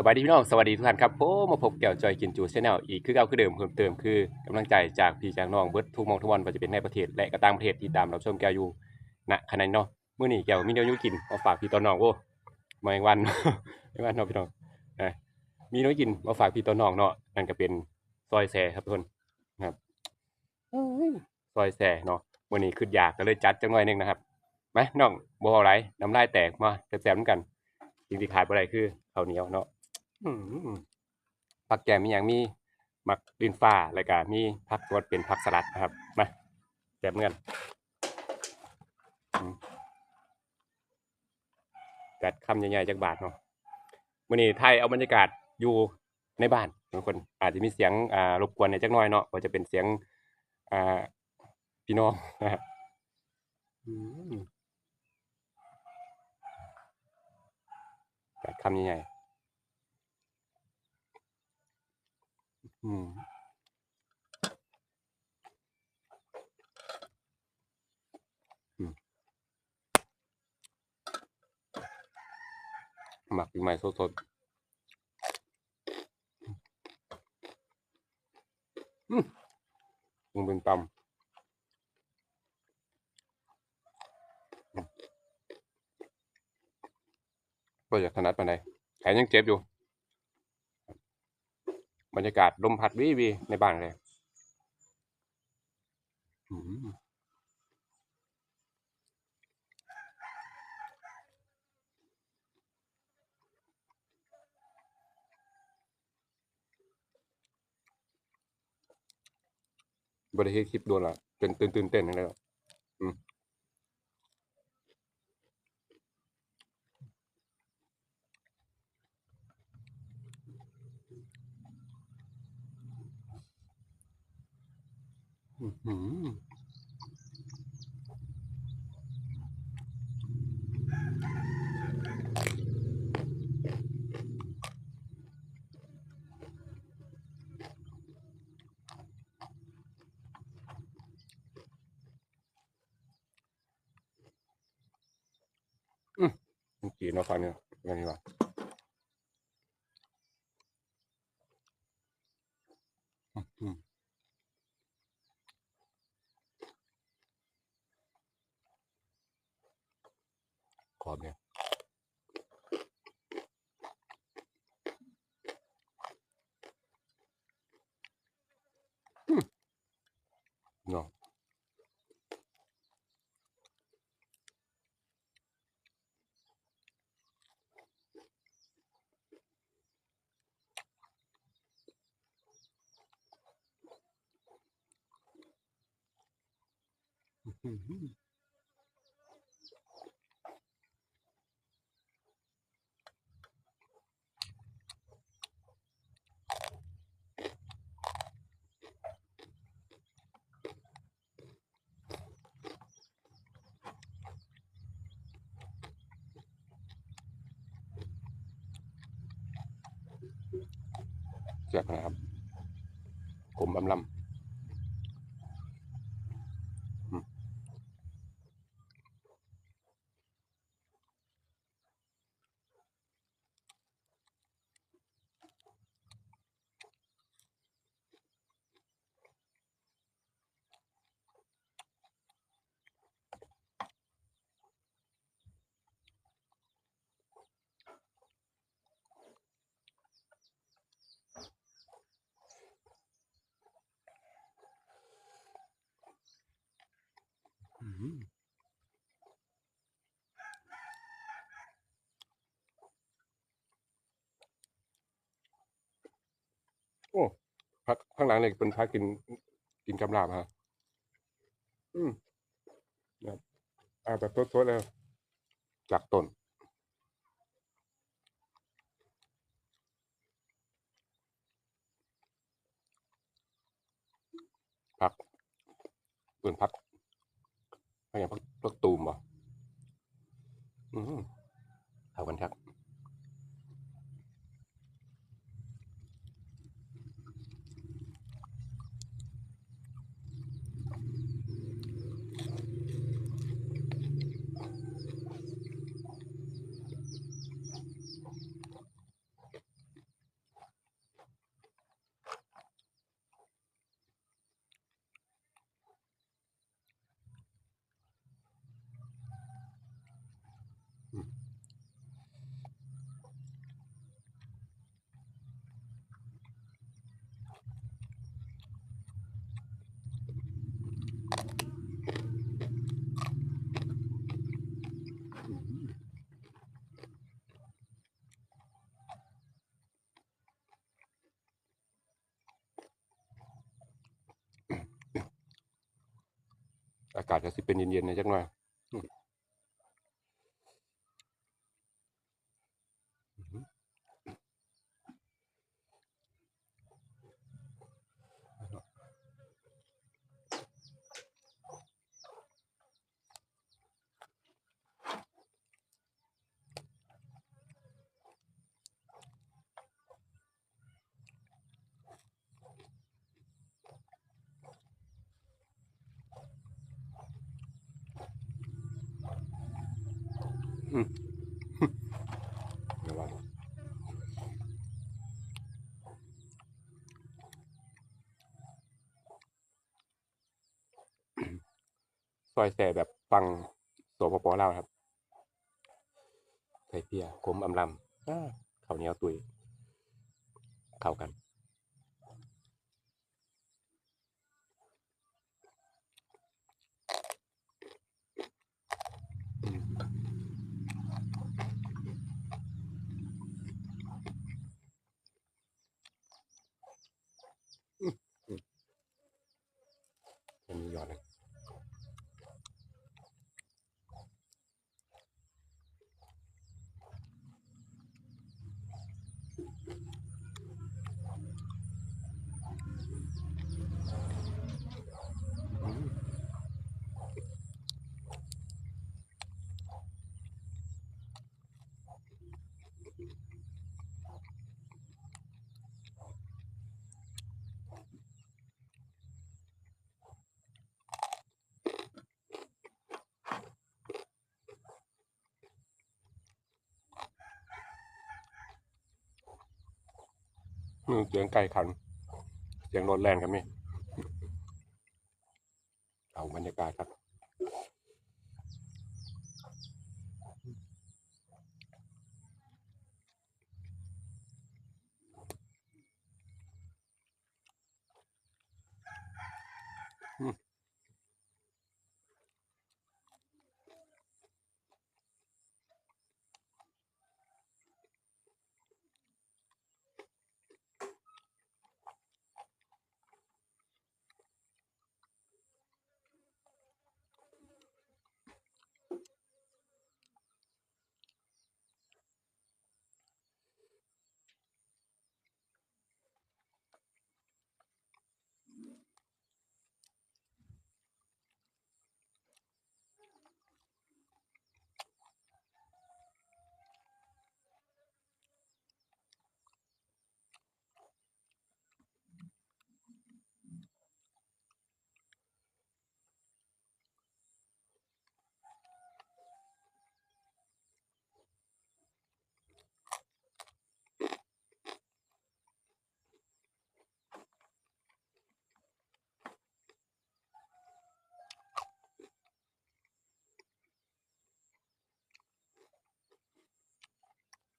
สวัสดีพี่น้องสวัสดีทุกท่านครับผมมาพบแก้วจอยกินจูชแนลอีกคือเก่าคือเดิมเพิ่มเติมคือกำลังใจจากพี่จากน้องเบิร์ดทุกมองทุกวันว่าจะเป็นในประเทศและก็ต่างประเทศที่ตามรับชมแก้วอยู่ณขณะนี้เนาะเมื้อนี้แก้วมีแนวอยูกินมาฝากพี่ตอนน้องโอ้มาอีกวันอีกวันเนาะพี่น้องนะมีแนวกินมาฝากพี่ตอนน้องเนาะนั่นก็เป็นซอยแซ่ครับทุกคนนะครับซอยแซ่เนาะมื้อนี้คืออยากก็เลยจัดจังหน่อยนึงนะครับไหมน้องบ่เอาไรน้ำลายแตกมาแซ่บๆเหมือนกันสิ่งที่ขาดบ่ได้คือข้าวเหนียวเนาะ ผักแกมมีอย่างมีมักดินฟ้าแล้วก็มีผักสดเป็นผักสลัดนะครับมาแจมเงินจัดคำใหญ่ๆจากบาทเนาะมื่อนี้ไทยเอาบรรยากาศอยู่ในบ้านบางคนอาจจะมีเสียงอ่ารบกวนในจักหน้อยเนาะว่าจะเป็นเสียงอ่าพี่น้องนะครับอืมกัดคำใหญ่ๆ อืมหมักใหม่สดๆอืมมึงเป็นตำอืมก็อยากถนัดปานใดแขนยังเจ็บอยู่ บรรยากาศลมพัดวิวีในบ้านเลยบริเฮ็ดคลิปโดนละเป็นตื่นตื่นเต้นอะไรหรออืมอื้อหือมัน กีนมาฟังเนี่ยกันดีกว่าอื้อ หือขอบเนี่ยเนาะอื้ เสือแซ่บนะครับขมอำลำ โอ้พักข้างหลังเลยเป็นพักกินกินกำลาบฮะ อืมนะครับอาแบบสดๆเลยจากต้นพักเปินพักพัก ย่างพักพักตูมบ่อืมเอากันครับากาศก็สิเป็นเย็นๆนะจักหน่อย ระวังซอยแส่แบบฟังสปปลาวครับไข่เปียขมอำลำข้าวเหนียวตุยเข้ากัน เสียงไก่ขัน เสียงรถแรงกันไหมเอาบรรยากาศครับ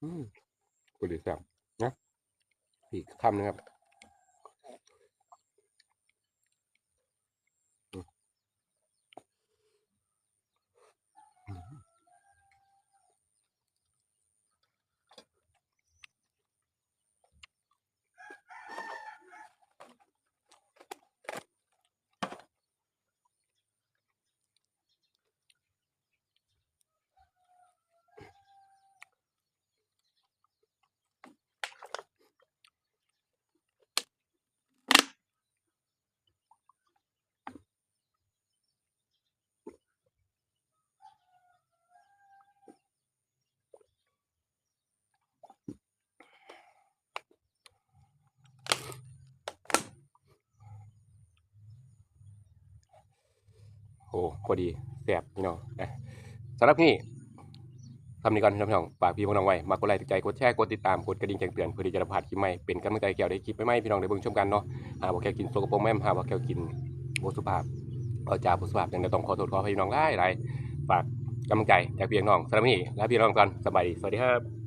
อืมกุหลีแซ่บนะอีกคำนะครับ โอ้พอดีแซ่บพี่น้องนะสำหรับนี่ทำนี้ก่อนพี่น้องฝากพี่น้องไว้มากดไลค์ติดใจกดแชร์กดติดตามกดกระดิ่งแจ้งเตือนเพื่อที่จะได้พลาดคลิปใหม่เป็นกำลังใจแก้วได้คลิปใหม่พี่น้องได้เบิ่งชมกันเนาะหาว่าแก้วกินโซกโปรแม่มหาว่าแก้วกินโบสุภาพเอาจาบ่สุภาพจังได้ต้องขอโทษขอพี่น้องหลายๆฝากกำลังใจจากพี่น้องสำหรับนี่ลาพี่น้องก่อนสบายดีสวัสดีครับ